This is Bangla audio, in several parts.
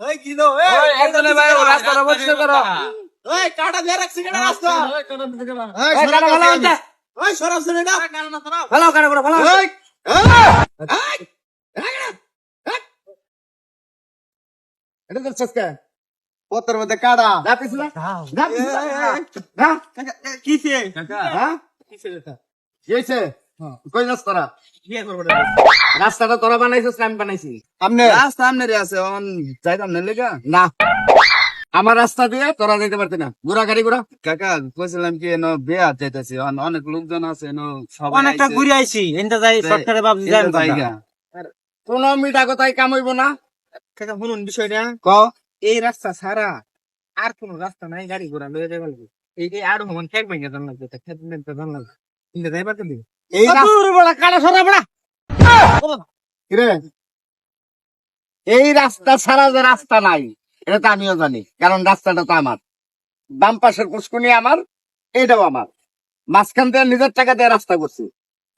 ওই এ ওই, একজনে ভাই, ও রাস্তাটা পরিষ্কার করো। ওই কাটা দিয়ে রাখছি কেন রাস্তা এই, কাটা ওই ভালো হচ্ছে। ওই সরাব শুনে না ভালো, কাটা করো, ভালো। ওই এই এটা তো চস্কা। পত্রের মধ্যে কাটা। কিসে হ্যাঁ? কিসে এটা? কই যাস তোরা? বিয়ে করব রাস্তাটা তোরা বানাইছিস আমি বানাইছি। আপনি রাস্তা আমনের আছে অন যাইতাম না লেগা। না। আমার রাস্তা দিয়ে তোরা যেতে পারতি না। ঘোরা গাড়ি ঘোরা কাকা কইছিলাম কি এনো বিয়া যাইতাছি অনেক লোকজন আছে এনো সবাই অনেকটা ঘুরে আইছি এনটা যাই যাই কোন কথাই কাম হইব না? কাকা শুনুন বিষয়টা। ক? এই রাস্তা ছাড়া আর কোন রাস্তা নাই গাড়ি ঘোড়া লয়ে যাবে লাগবে। এই আর হমান খেক ভেঙে জান লাগবে তা খেত ভেঙে জান লাগবে ইন্দা যাইবার কেন? এই রাস্তা- কাটা সরা বড়া। এই রাস্তা ছাড়া যে রাস্তা নাই এটা তো আমিও জানি কারণ রাস্তাটা তো আমার। বাম পাশের পুষ্কুনি আমার এটাও আমার। মাঝখান থেকে নিজের টাকা দিয়ে রাস্তা করছি।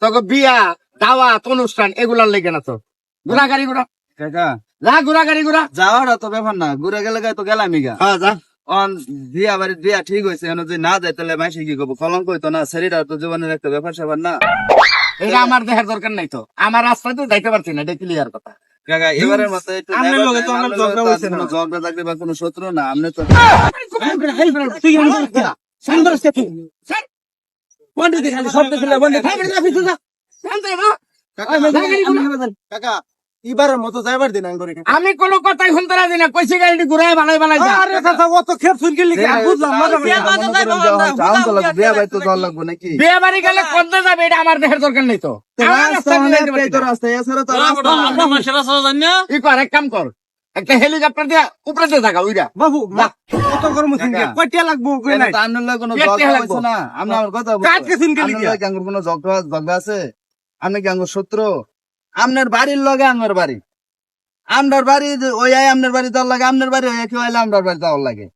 তখন বিয়া দাওয়াত অনুষ্ঠান এগুলার লেগে না তো। ঘোরা গাড়ি ঘোরা যা ঘোরা গাড়ি ঘোরা যাওয়াটা তো ব্যাপার না ঘুরে গেলে তো গেলামই গা। হ্যাঁ যা। অন বিয়া বাড়ি বিয়া ঠিক হয়েছে এনো যদি না যায় তাহলে মাইসে কি করব? কলঙ্ক হইতো না? শরীরটা তো জীবনের একটা ব্যাপার স্যাপার না। এটা আমার দেখার দরকার নাই তো। আমার রাস্তাতে যাইতে পারছি না এটা ক্লিয়ার কথা। এবারের মতো তো ঝগড়া তো। থাকলে বা কোনো শত্রু না আমনে তো? কাকা এবারের মতো যাইবার দিন আঙ্গুরে। আমি কোনো কথাই শুনতে রাজি না কইছি গাড়ি ঘুরাই বালাই বালাই যা। আরে চাচা অত খেপ শুন গেলি কি বুঝলাম না বিয়া বাড়ি তো যাওয়া লাগবো নাকি? বিয়ে বাড়ি গেলে কোনটা যাবে এটা আমার দরকার নেই তো। কাম কর একটা হেলিকপ্টার দিয়ে উপরে দিয়ে থাকা উইরা। বাবু কত গরম শুন কয়টা লাগবো কই নাই। না। আমার কথা কাটকে আঙ্গুর কোনো ঝগড়া আছে? কি আঙ্গুর শত্রু? আপনার বাড়ির লগে আমার বাড়ি। আপনার বাড়ি ওই আয় আপনার বাড়ি যাওয়ার লাগে আপনার বাড়ি ওই কেউ আইলে আপনার বাড়ি যাওয়ার লাগে।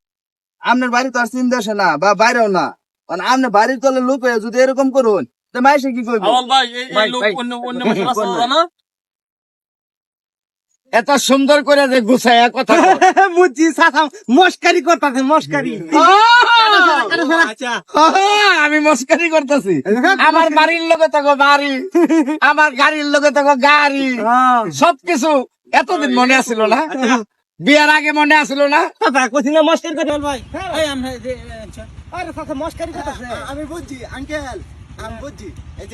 আপনার বাড়ি তো আর চিন দেশে না বা বাইরেও না। মানে আপনার বাড়ির তলে হয়ে যদি এরকম করুন তো মাইসে কি করব। এত সুন্দর করে যে গুছায় কথা বুঝছি চাচা মস্কারি করতাছে মস্কারি। আচ্ছা। আমি মস্কারি করতেছি। আমার বাড়ির লোকে থাকো বাড়ি আমার গাড়ির লোকে থাকো গাড়ি। সবকিছু এতদিন মনে আছিল না? বিয়ার আগে মনে আছিল না? কইছি না মস্কারি করতে ভাই। এই আমি আরে মস্কারি করতাছে। আমি বুঝছি আঙ্কেল আমি বুঝছি। এই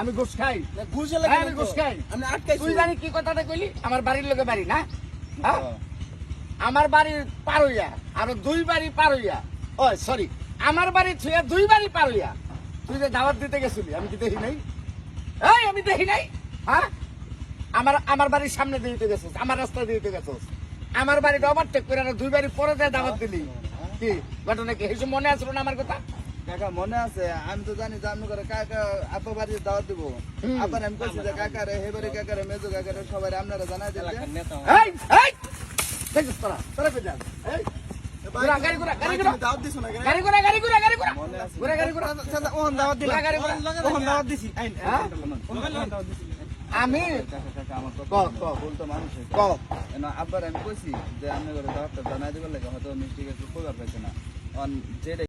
আমি ঘুষ খাই ঘুষে আমি ঘুষ খাই আমি তুই জানি কি কথাটা কইলি? আমার বাড়ির লোকে বাড়ি না? হ্যাঁ? আমার বাড়ির পার হইয়া আরও দুই বাড়ি পার হইয়া। ও সরি আমার বাড়ি ছুঁয়া দুই বাড়ি পার হইয়া। তুই যে দাওয়াত দিতে গেছিলি আমি কি দেখি নাই? এই আমি দেখি নাই? হ্যাঁ? আমার আমার বাড়ির সামনে দিতে গেছিস আমার রাস্তা দিতে গেছিস। আমার বাড়িটা ওভারটেক করে আরও দুই বাড়ি পরে যায় দাওয়াত দিলি। কি ঘটনা কি? এসব মনে আসলো না আমার কথা? কাকা মনে আছে। আমি তো জানি আপনি করে কাকা আপা বাড়ি দাওয়াত দিব। আবার আমি কইছি যে কাকারে হে বাড়ি কাকারে মেজো কাকারে সবাই আপনারা জানাই দিতে। এই এই দেখিস তোরা তোরা কই যাস? এই গাড়ি ঘুরা, গাড়ি ঘুরা। দাওয়াত দিছো না গাড়ি ঘোড়া গাড়ি ঘোড়া গাড়ি ঘোড়া ঘোড়া গাড়ি ঘোড়া ওহন দাওয়াত দিলা গাড়ি ঘোড়া ওহন দাওয়াত দিছি। আইন হ্যাঁ? আমি কাকা মানুষ আব্বার আমি? কইছি যে আমি? করে জানাই দিবার লাগে হয়তো মিষ্টি খোঁজার পাইছে না যেটা